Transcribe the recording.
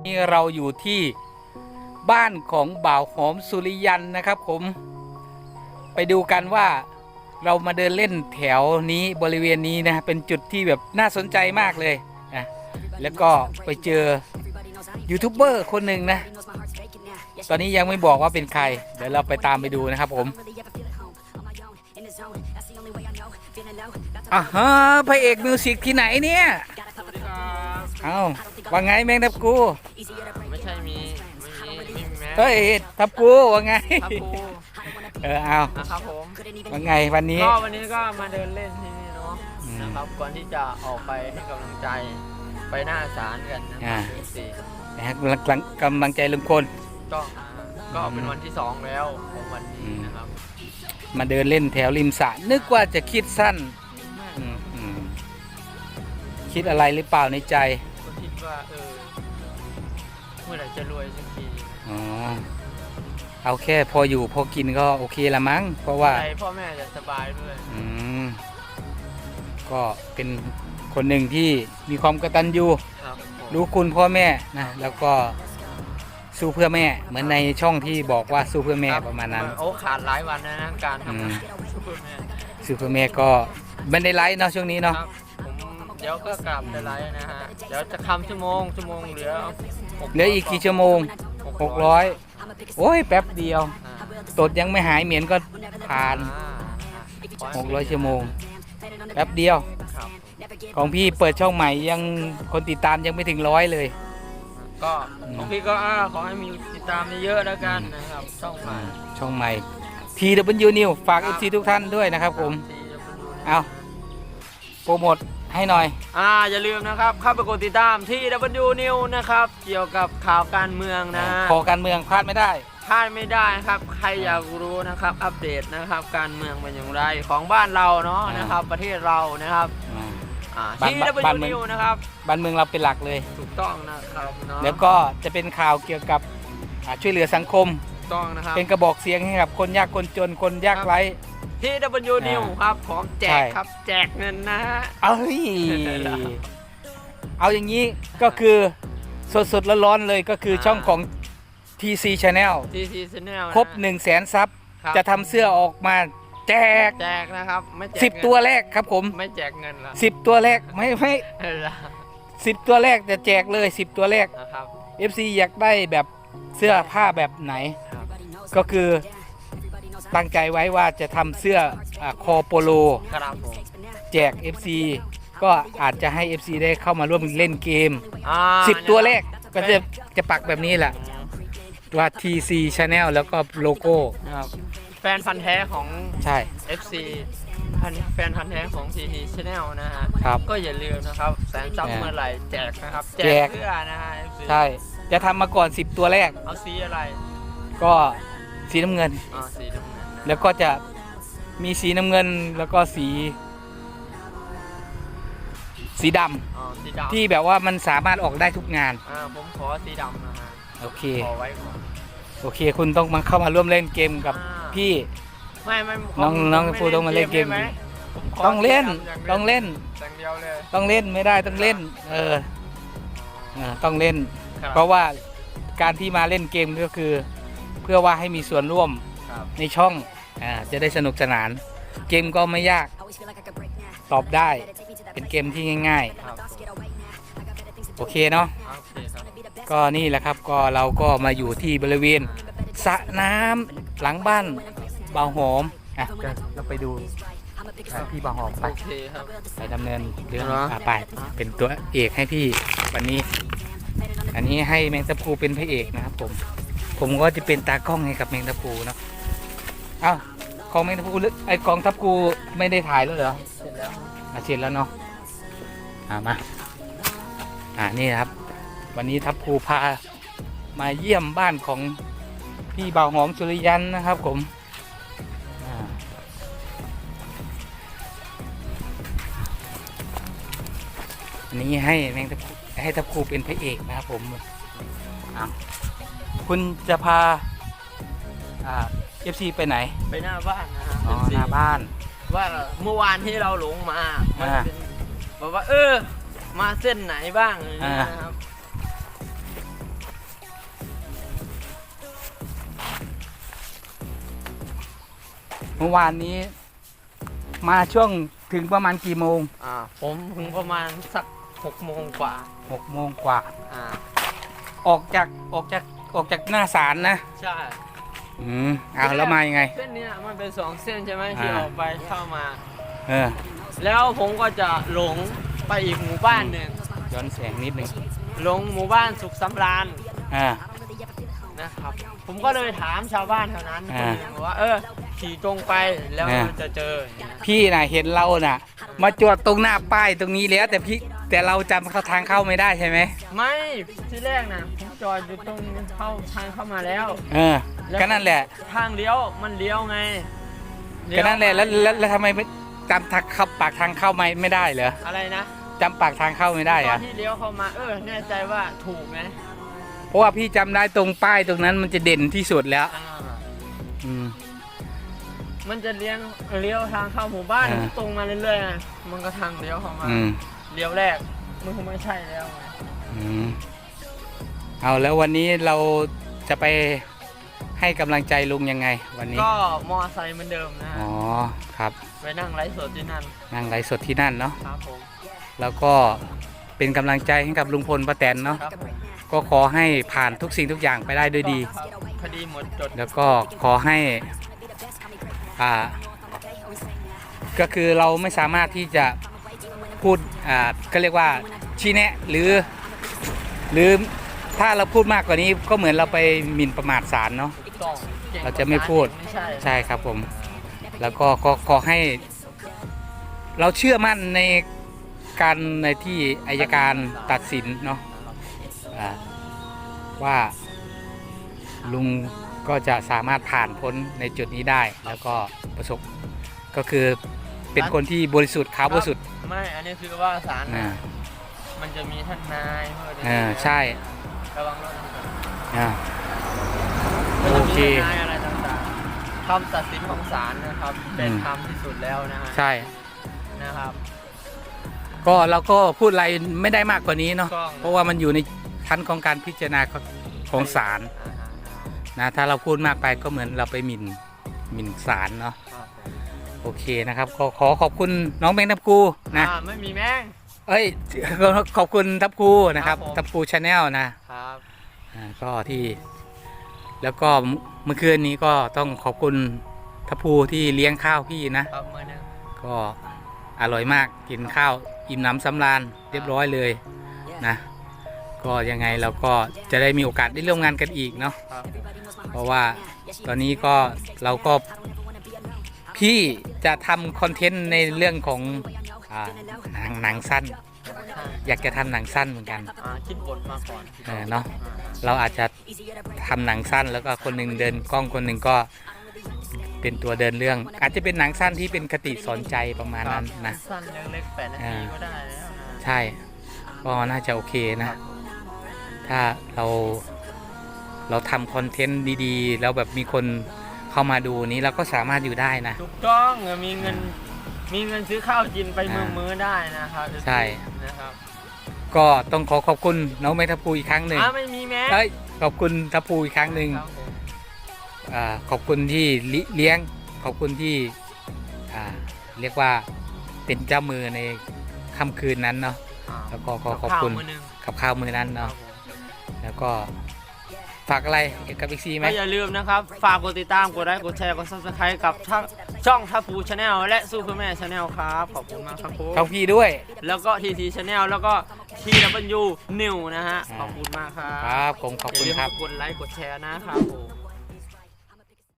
นี่เราอยู่ที่บ้านของบ่าวหอมสุริยันนะครับผม ไปดูกันว่าเรามาเดินเล่นแถวนี้บริเวณนี้นะเป็นจุดที่แบบน่าสนใจมากเลยนะแล้วก็ไปเจอยูทูบเบอร์คนหนึ่งนะ ตอนนี้ยังไม่บอกว่าเป็นใคร เดี๋ยวเราไปตามไปดูนะครับผมอ่าฮะพระเอกมิวสิกที่ไหนเนี่ยสวัสดีครับเอ้า ว่าไงแมงทับกู ไม่ใช่มีไม่มีไม่มีแม็กเฮ้ยทับกูว่าไง ครับครูเออเอานะครับผมว่าไงวันนี้ ก็วันนี้ก็มาเดินเล่นที่นี่เนาะอืมนะครับก่อนที่จะออกไปให้กำลังใจไปหน้าศาลกันนะคอ่ารับสี่นะฮะกำลังกำลังใจลุงพล ก็ก็เป็นวันที่สองแล้วของวันนี้นะครับมาเดินเล่นแถวริมสระนึกว่าจะคิดสั้นอืมอืมคิดอะไรหรือเปล่าในใจก็คิด ว่าเออเมื่อไหร่จะรวยสักทีอ๋อเอาแค่พออยู่พอกินก็โอเคละมั้งเพราะว่าใจพ่อแม่จะสบายด้วยอืมก็เป็นคนหนึ่งที่มีความกตัญญูครับผมรู้คุณพ่อแม่นะแล้วก็สู้เพื่อแม่ เหมือนในช่องที่บอกว่าสู้เพื่อแม่คบประมาณนั้น โอ้ขาดหลายวันนะนะการอืทำมงานช่วยแม่ สู้เพื่อแม่ก็ไม่ได้ไลฟ์เนาะช่วงนี้เนาะ ครับผม เดี๋ยวก็กลับไปไลฟ์นะฮะ เดี๋ยวจะทำชั่วโมงชั่วโมงเหลือเหลืออีกกี่ชั่วโมงหกร้อยโอ้ยแป๊บเดียวตดยังไม่หายเหม็นก็ผ่านหกร้อยชั่วโมง แป๊บเดียว ครับของพี่เปิดช่องใหม่ยังคนติดตามยังไม่ถึงร้อยเลย ก็อืมของพี่ก็อ่าขอให้มีติดตามเยอะๆแล้วกันนะครับช่องใหม่ช่องใหม่ TW New ฝาก FC ทุกท่านด้วยนะครับผม ที่จะไปดูนะเอาโปรโมท ให้หน่อย อ่าอย่าลืมนะครับเข้าไปกดติดตามที่ W New นะครับ เกี่ยวกับข่าวการเมืองนะฮะขอการเมืองพลาดไม่ได้ พลาดไม่ได้นะครับ ใครอยากรู้นะครับ อัปเดตนะครับ การเมืองเป็นอย่างไรของบ้านเราเนาะอ่าน นะครับ ประเทศเรานะครับ อ่าบ้านที่ บ้าน W เมือง New นะครับ บ้านเมืองเราเป็นหลักเลย ถูกต้องนะครับเนาะแล้วก็จะเป็นข่าวเกี่ยวกับอ่าช่วยเหลือสังคมถูก ต้องนะครับ เป็นกระบอกเสียงให้กับคนยากคนจนคนยากไร้ ที่ W New ครับพร้อมแจใช่กครับ แจกเงินนะฮะ เอ้ย เอาอย่างนี้ก็คือสดสดๆร้อนๆเลยก็คือช่องของ TC Channel TC Channel ครบ1 0 0 0 0แสนซับครับ จะทำเสื้อออกมาแจก แจกนะครับ ไม่แจก10เงินตัวแรกครับผม ไม่แจกเงินละ10 ตัวแรกไม่ไม่เออละสิบตัวแรกจะแจกเลย 10 ตัวแรก นะครับ FC อยากได้แบบเสื้อผ้าแบบไหนครับ ก็คือตั้งใจไว้ว่าจะทำเสื้ออาคอโปโล ครับผมแจก FC ก็อาจจะให้ FC ได้เข้ามาร่วมเล่นเกม อ่า10 ตัวแรกก็จะจะปักแบบนี้แหละว่า TC Channel แล้วก็โลโก้ นะครับแฟนพันธ์แท้ของ ใช่ FC พันแฟนพันธ์แท้ของ TC Channel นะฮะ ครับ ก็อย่าลืมนะครับ แสนซับแจกเมื่อไหร่แจกนะครับ แจแจก กเสื้อนะฮะ FC ใช่ จะทำมาก่อน 10 ตัวแรก เอาสีอะไร ก็ สีน้ำเงินอ่าสีน้ำเงินนะแล้วก็จะมีสีน้ำเงินแล้วก็สี สีดอ๋อสีดำำที่แบบว่ามันสามารถออกได้ทุกงาน อ่าผมขอสีดำนะฮะโอเค ขอไว้ก่อน โอเค คุณต้องมาเข้ามาร่วมเล่นเกมกับอ่า พี่ ไม่ไม่ผมน้องน้องไม่ฟูต้องมาเล่นเกม ได้ไหผมขต้องเล่นสีดำย่าต้องเล่นอย่างเดียวเลยต้องเล่นไม่ได้ต้องเล่น เออเออต้องเล่น ครับเพราะว่าการที่มาเล่นเกมก็คือ เพื่อว่าให้มีส่วนร่วมครับในช่องอ่าจะได้สนุกสนาน เกมก็ไม่ยากตอบได้เป็นเกมที่ง่ายครับผมๆโอเคเนาะโอเคครับก็นี่แหละครับก็เราก็มาอยู่ที่บริเวณสระน้ำหลังบ้านเบาหอมอะเดี๋ยวเราไปดูอะพี่เบาหอมไปโอเคครับไปดำเนินเรื่องเหรออะไปเป็นตัวเอกให้พี่วันนี้ อันนี้ให้แมงตะพูเป็นพระเอกนะครับผม ผมก็จะเป็นตากล้องให้กับแมงตะพูเนาะเอ้าของแมงตะพูหรือไอกองทัพกูไม่ได้ถ่ายแล้วเหรอเสร็จแล้วอะเสร็จแล้วเนาะอ่ามาอ่านี่นะครับ วันนี้ทัพภูพามาเยี่ยมบ้านของพี่บ่าวหอมสุริยันนะครับผมอ่าอันนี้ให้แมงทัพภูให้ทัพภูเป็นพระเอกนะครับผมอ้าว คุณจะพาเอฟซีไปไหน ไปหน้าบ้านนะครัอ๋หน้าบ้าน ว่าเมื่อวานที่เราหลงมามับอกว่า เออ มาเส้นไหนบ้างนะครับ เมื่อวานนี้ มาช่วงถึงประมาณกี่โมง อ่า ผมถึงประมาณสักหกโมงกว่าหกโมงกว่า อ่า ออกจากออกจาก ออกจากหน้าศาลนะ ใช่อืมเอาแล้วมายังไง เส้นเนี้ยมันเป็นสองเส้นใช่ไหมที่อ่า ออกไปเข้ามา เออแล้วผมก็จะหลงไปอีกหมู่บ้านหนึ่งย้อนแสงนิดหนึ่งหลงหมู่บ้านสุขสำราญอ่า นะครับ ผมก็เลยถามชาวบ้านแถวนั้นอ่าคนหนึ่งว่า เออขี่ตรงไปแล้วอ่า จะเจออย่างเงี้ยพี่น่ะเห็นเราน่ะ มาจวดตรงหน้าป้ายตรงนี้แล้ว แต่พี่ แต่เราจำเขาทางเข้าไม่ได้ใช่ไหมไม่ที่แรกนะผมจอดอยู่ตรงเข้าทางเข้ามาแล้วเออก็นั่นแหละ ทางเลี้ยวมันเลี้ยวไงเลี้ก็ยวนั่นแหละแล้วแล้วแล้วทำไมไม่จำทางเข้าปากทางเข้าไม่ไม่ได้เหรออะไรนะจำปากทางเข้าไม่ได้ตออะนที่เลี้ยวเข้ามาเออแน่ใจว่าถูกไหมเพราะว่าพี่จำได้ตรงป้ายตรงนั้นมันจะเด่นที่สุดแล้ว อ่าอืม มันจะเลี้ยงเลี้ยวทางเข้าหมู่บ้านอ่า ตรงมาเรื่อยๆนะมันก็ทางเลี้ยวเข้ามา อืม เลี้ยวแรกมันคงไม่ใช่แล้วไงอืมเอาแล้ววันนี้เราจะไปให้กำลังใจลุงยังไง วันนี้ก็มอไซค์เหมือนเดิมนะอ๋อครับไปนั่งไลฟ์สดที่นั่นนั่งไลฟ์สดที่นั่นเนาะครับผมแล้วก็เป็นกำลังใจให้กับลุงพลป้าแตนเนาะครับผมก็ขอให้ผ่านทุกสิ่งทุกอย่างไปได้ด้วยดีครับคดีหมดจดแล้วก็ขอให้อ่าก็คือเราไม่สามารถที่จะ พูดอ่าก็เรียกว่าชี้แนะหรือ หรือถ้าเราพูดมากกว่านี้ก็เหมือนเราไปหมิ่นประมาทศาลเนาะ ต้องก่งเราจะไม่พูด ไม่ใช่ใช่ครับผม แล้วก็ก็ขอให้ เราเชื่อมั่นในการในที่อายการตัดสินเนาะอ่าว่าลุงก็จะสามารถผ่านพ้นในจุดนี้ได้ แล้วก็ประสบก็คือ เป็นคนที่บริสุทธิ์ขาวบริสุทธิ์ไม่ อันนี้คือว่าศาลอ่านะมันจะมีท่านนายเพื่ออ่าใช่ระวังรถอ่า มันจะโอเคมีท่านนายอะไรต่างๆคำตัดสินของศาลนะครับ เป็นอืม ธรรมที่สุดแล้วนะฮะใช่ นะครับ ก็เราก็พูดอะไรไม่ได้มากกว่านี้เนาะถูกต้อง เพราะว่ามันอยู่ในชั้นของการพิจารณาของศาลอ่าฮะนะถ้าเราพูดมากไปก็เหมือนเราไปหมิ่นหมิ่นศาลเนาะครับผม โอเคนะครับก็ขอขอบคุณน้องแบงค์ทับกูนะอ่าไม่มีแม่ง เอ้ยก็ขอบคุณทับกูนะครับครับผม ทับกูชาแนลนะครับ อ่าก็ที่ แล้วก็เมื่อคืนนี้ก็ต้องขอบคุณทับพูที่เลี้ยงข้าวพี่นะ ครับมือหนึงก็อร่อยมากกินข้าวอิ่มน้ำสำราญเรียบร้อยเลยนะก็ยังไงเราก็จะได้มีโอกาสได้ร่วมงานกันอีกเนาะครับเพราะว่าตอนนี้ก็เราก็ พี่จะทำคอนเทนต์ในเรื่องของอาหนังหนังสั้นใช่อยากจะทำหนังสั้นเหมือนกันอ่าคิดบทมาก่อนเออเนาะอ่าเราอาจจะทำหนังสั้นแล้วก็คนหนึ่งเดินกล้องคนหนึ่งก็เป็นตัวเดินเรื่อง อาจจะเป็นหนังสั้นที่เป็นคติสอนใจประมาณนั้นนะ สั้นเล็กๆแปดนาทีอ่าก็ได้แล้วนะใช่ก็น่าจะโอเคนะ ถ้าเราเราทำคอนเทนต์ดีๆ แล้วแบบมีคน เข้ามาดูนี้เราก็สามารถอยู่ได้นะ ถูกต้องเออมีเงินมีเงินซื้อข้าวกินไปอ่ามื้อๆได้นะครับใช่นะครับก็ต้องขอขอบคุณน้องเมทัพพูอีกครั้งหนึ่งอ่าไม่มีแม่เอ้ยขอบคุณทัพพูอีกครั้งหนึ่งครับผมอ่าขอบคุณที่ลิเลี้ยงขอบคุณที่อ่าเรียกว่าเป็นเจ้ามือในค่ำคืนนั้นเนาะอ่าแล้วก็ขอขอบคุณข้าวมื้อหนึงกับข้าวมือนั้นครัเนาะบผมแล้วก็ ฝากอะไรเกี่ยวกับอีกซีไหมก็อย่าลืมนะครับ ฝากกดติดตาม กดไลค์ กดแชร์ กด subscribe กับช่องช่องทัพพูชาแนลและซูเปอร์แม่ชาแนลครับ ขอบคุณมากครับผมช่องพี่ด้วย แล้วก็ทีทีชาแนลแล้วก็ทีดับเบิลยูนิวนะฮะอ่าขอบคุณมากครับครับผมขอบคุณครับย่าลืมกดไลค์ กดแชร์นะครับผม